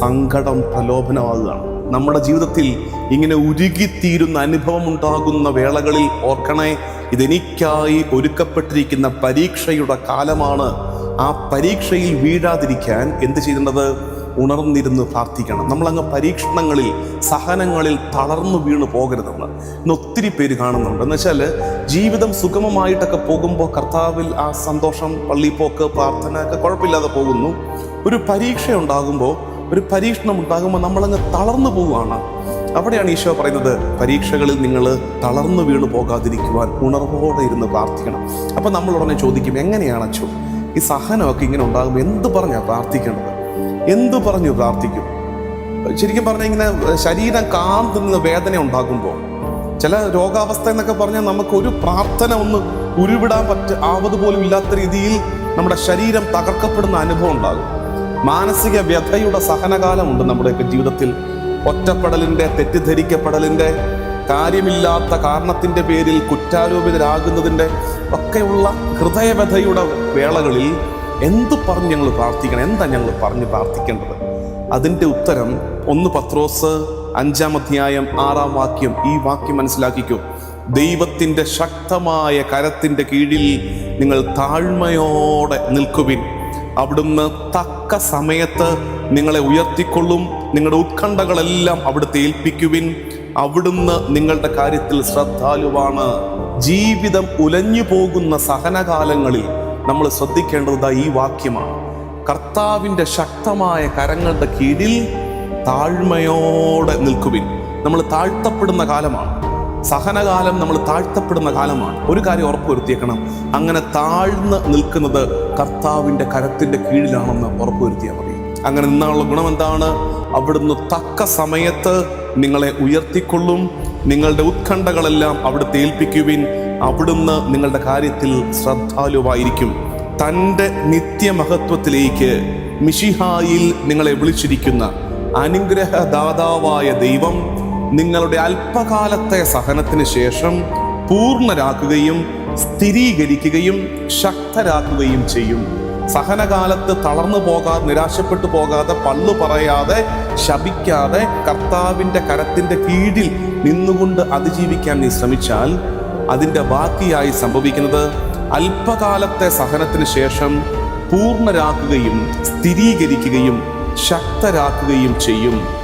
സങ്കടം പ്രലോഭനമാകുകയാണ്. നമ്മുടെ ജീവിതത്തിൽ ഇങ്ങനെ ഉരുകിത്തീരുന്ന അനുഭവം ഉണ്ടാകുന്ന വേളകളിൽ ഓർക്കണേ ഇതെനിക്കായി ഒരുക്കപ്പെട്ടിരിക്കുന്ന പരീക്ഷയുടെ കാലമാണ്. ആ പരീക്ഷയിൽ വീഴാതിരിക്കാൻ എന്ത് ചെയ്യേണ്ടത്? ഉണർന്നിരുന്ന് പ്രാർത്ഥിക്കണം. നമ്മളങ്ങ് പരീക്ഷണങ്ങളിൽ സഹനങ്ങളിൽ തളർന്നു വീണ് പോകരുതെന്ന് ഇന്ന് ഒത്തിരി പേര് കാണുന്നുണ്ട്. എന്ന് വെച്ചാൽ ജീവിതം സുഗമമായിട്ടൊക്കെ പോകുമ്പോൾ കർത്താവിൽ ആ സന്തോഷം പള്ളിപ്പോക്ക് പ്രാർത്ഥന ഒക്കെ കുഴപ്പമില്ലാതെ പോകുന്നു. ഒരു പരീക്ഷ ഉണ്ടാകുമ്പോൾ ഒരു പരീക്ഷണം ഉണ്ടാകുമ്പോൾ നമ്മളങ്ങ് തളർന്നു പോവുകയാണ്. അവിടെയാണ് ഈശോ പറയുന്നത് പരീക്ഷകളിൽ നിങ്ങൾ തളർന്നു വീണു പോകാതിരിക്കുവാൻ ഉണർവോടെ ഇരുന്ന് പ്രാർത്ഥിക്കണം. അപ്പം നമ്മൾ ഉടനെ ചോദിക്കും എങ്ങനെയാണ് അച്ഛൻ ഈ സഹനമൊക്കെ ഇങ്ങനെ ഉണ്ടാകുമ്പോൾ എന്ത് പറഞ്ഞാൽ പ്രാർത്ഥിക്കേണ്ടത്? എന്ത് പറഞ്ഞു പ്രാർത്ഥിക്കും? ശരിക്കും പറഞ്ഞാൽ ഇങ്ങനെ ശരീരം കാന്തുന്ന വേദന ഉണ്ടാകുമ്പോൾ ചില രോഗാവസ്ഥ എന്നൊക്കെ പറഞ്ഞാൽ നമുക്ക് ഒരു പ്രാർത്ഥന ഒന്ന് ഉരുവിടാൻ പറ്റ ആവതുപോലും ഇല്ലാത്ത രീതിയിൽ നമ്മുടെ ശരീരം തകർക്കപ്പെടുന്ന അനുഭവം ഉണ്ടാകും. മാനസിക വ്യഥയുടെ സഹനകാലമുണ്ട് നമ്മുടെയൊക്കെ ജീവിതത്തിൽ. ഒറ്റപ്പെടലിന്റെ തെറ്റിദ്ധരിക്കപ്പെടലിന്റെ കാര്യമില്ലാത്ത കാരണത്തിന്റെ പേരിൽ കുറ്റാരോപിതരാകുന്നതിന്റെ ഒക്കെയുള്ള ഹൃദയവ്യഥയുടെ വേളകളിൽ എന്ത് പറഞ്ഞ് ഞങ്ങൾ പ്രാർത്ഥിക്കണം എന്താ ഞങ്ങൾ പറഞ്ഞ് പ്രാർത്ഥിക്കേണ്ടത്? അതിന്റെ ഉത്തരം ഒന്ന് പത്രോസ് അഞ്ചാം അധ്യായം ആറാം വാക്യം. ഈ വാക്യം മനസ്സിലാക്കിക്കോ. ദൈവത്തിന്റെ ശക്തമായ കരത്തിന്റെ കീഴിൽ നിങ്ങൾ താഴ്മയോടെ നിൽക്കുവിൻ. അവിടുന്ന് തക്ക സമയത്ത് നിങ്ങളെ ഉയർത്തിക്കൊള്ളും. നിങ്ങളുടെ ഉത്കണ്ഠകളെല്ലാം അവിടുത്തെ ഏൽപ്പിക്കുവിൻ. അവിടുന്ന് നിങ്ങളുടെ കാര്യത്തിൽ ശ്രദ്ധാലുവാണ്. ജീവിതം ഉലഞ്ഞു പോകുന്ന സഹനകാലങ്ങളിൽ നമ്മൾ ശ്രദ്ധിക്കേണ്ടത് ഈ വാക്യമാണ്. കർത്താവിന്റെ ശക്തമായ കരങ്ങളുടെ കീഴിൽ താഴ്മയോടെ നിൽക്കുവിൻ. നമ്മൾ താഴ്ത്തപ്പെടുന്ന കാലമാണ്. സഹനകാലം നമ്മൾ താഴ്ത്തപ്പെടുന്ന കാലമാണ്. ഒരു കാര്യം ഉറപ്പുവരുത്തിയേക്കണം. അങ്ങനെ താഴ്ന്ന് നിൽക്കുന്നത് കർത്താവിന്റെ കരത്തിന്റെ കീഴിലാണെന്ന് ഉറപ്പുവരുത്തിയാൽ മതി. അങ്ങനെ നിന്നാനുള്ള ഗുണം എന്താണ് അവിടുന്ന് തക്ക സമയത്ത് നിങ്ങളെ ഉയർത്തിക്കൊള്ളും. നിങ്ങളുടെ ഉത്കണ്ഠകളെല്ലാം അവിടുത്തെ ഏൽപ്പിക്കുവിൻ. അവിടുന്ന് നിങ്ങളുടെ കാര്യത്തിൽ ശ്രദ്ധാലുവായിരിക്കും. തന്റെ നിത്യമഹത്വത്തിലേക്ക് മിഷിഹായിൽ നിങ്ങളെ വിളിച്ചിരിക്കുന്ന അനുഗ്രഹദാതാവായ ദൈവം നിങ്ങളുടെ അല്പകാലത്തെ സഹനത്തിന് ശേഷം പൂർണരാക്കുകയും സ്ഥിരീകരിക്കുകയും ശക്തരാക്കുകയും ചെയ്യും. സഹനകാലത്ത് തളർന്നു പോകാതെ നിരാശപ്പെട്ടു പോകാതെ പള്ളു പറയാതെ ശപിക്കാതെ കർത്താവിന്റെ കരത്തിന്റെ കീഴിൽ നിന്നുകൊണ്ട് അതിജീവിക്കാൻ നീ ശ്രമിച്ചാൽ അതിന്റെ ബാക്കിയായി സംഭവിക്കുന്നത് അല്പകാലത്തെ സഹനത്തിന് ശേഷം പൂർണരാക്കുകയും സ്ഥിരീകരിക്കുകയും ശക്തരാക്കുകയും ചെയ്യും.